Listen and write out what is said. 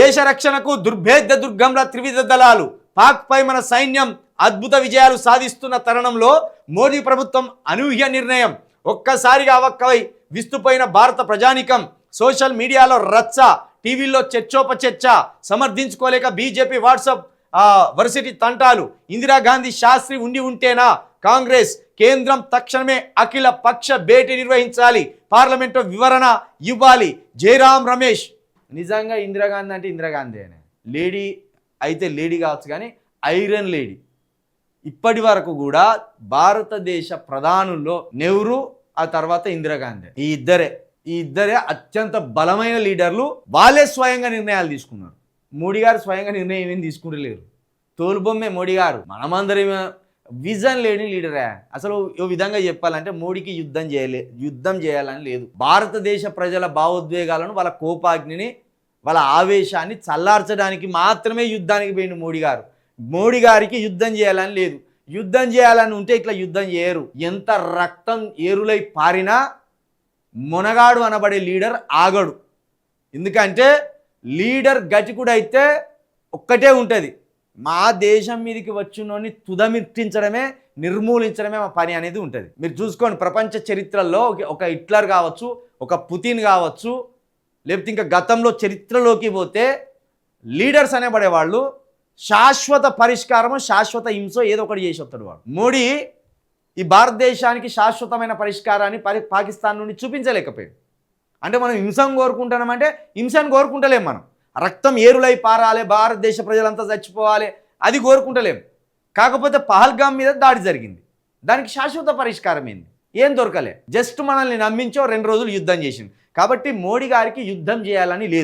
దేశ రక్షణకు దుర్భేద్య దుర్గంల త్రివిధ దళాలు పాక్ పై మన సైన్యం అద్భుత విజయాలు సాధిస్తున్న తరుణంలో మోదీ ప్రభుత్వం అనూహ్య నిర్ణయం. ఒక్కసారిగా అవక్కవై విస్తుపోయిన భారత ప్రజానికం సోషల్ మీడియాలో రచ్చ టీవీల్లో చర్చోపచర్చ సమర్థించుకోలేక బీజేపీ వాట్సాప్ వర్సిటీ తంటాలు ఇందిరాగాంధీ శాస్త్రి ఉండి ఉంటేనా కాంగ్రెస్ కేంద్రం తక్షణమే అఖిల పక్ష భేటీ నిర్వహించాలి పార్లమెంటు వివరణ ఇవ్వాలి. జయరాం రమేష్. నిజంగా ఇందిరాగాంధీ అంటే ఇందిరాగాంధీ అనే. లేడీ అయితే లేడీ కావచ్చు కానీ ఐరన్ లేడీ. ఇప్పటి వరకు కూడా భారతదేశ ప్రధానుల్లో నెహ్రూ ఆ తర్వాత ఇందిరాగాంధీ ఈ ఇద్దరే ఈ ఇద్దరే అత్యంత బలమైన లీడర్లు. వాళ్ళే స్వయంగా నిర్ణయాలు తీసుకున్నారు. మోడీ గారు స్వయంగా నిర్ణయం ఏం తీసుకుంటలేరు. తోలుబొమ్మే మోడీ గారు. మనమందరం విజన్ లేని లీడరే. అసలు ఓ విధంగా చెప్పాలంటే మోడీకి యుద్ధం చేయలే యుద్ధం చేయాలని లేదు. భారతదేశ ప్రజల భావోద్వేగాలను వాళ్ళ కోపాగ్నిని వాళ్ళ ఆవేశాన్ని చల్లార్చడానికి మాత్రమే యుద్ధానికి పోయిండు మోడీ గారు. మోడీ గారికి యుద్ధం చేయాలని లేదు. యుద్ధం చేయాలని ఉంటే ఇట్లా యుద్ధం చేయరు. ఎంత రక్తం ఏరులై పారినా మునగాడు అనబడే లీడర్ ఆగడు. ఎందుకంటే లీడర్ గతికుడైతే ఒక్కటే ఉంటుంది. మా దేశం మీదకి వచ్చినోని తుదమిట్టించడమే నిర్మూలించడమే మా పని అనేది ఉంటుంది. మీరు చూసుకోండి ప్రపంచ చరిత్రలో ఒక హిట్లర్ కావచ్చు ఒక పుతిన్ కావచ్చు లేకపోతే ఇంకా గతంలో చరిత్రలోకి పోతే లీడర్స్ అనేబడేవాళ్ళు శాశ్వత పరిష్కారము శాశ్వత హింస ఏదో ఒకటి చేసి వస్తాడు వాడు. మోడీ ఈ భారతదేశానికి శాశ్వతమైన పరిష్కారాన్ని పరి పాకిస్తాన్ నుండి చూపించలేకపోయాడు. అంటే మనం హింసను కోరుకుంటున్నామంటే హింసను కోరుకుంటలేం మనం. రక్తం ఏరులై పారాలి భారతదేశ ప్రజలంతా చచ్చిపోవాలి అది కోరుకుంటలేం. కాకపోతే పహల్గామ్ మీద దాడి జరిగింది. దానికి శాశ్వత పరిష్కారం ఏంది? ఏం దొరకలే. జస్ట్ మనల్ని నమ్మించో రెండు రోజులు యుద్ధం చేసింది కాబట్టి మోడీ గారికి యుద్ధం చేయాలని లేదు.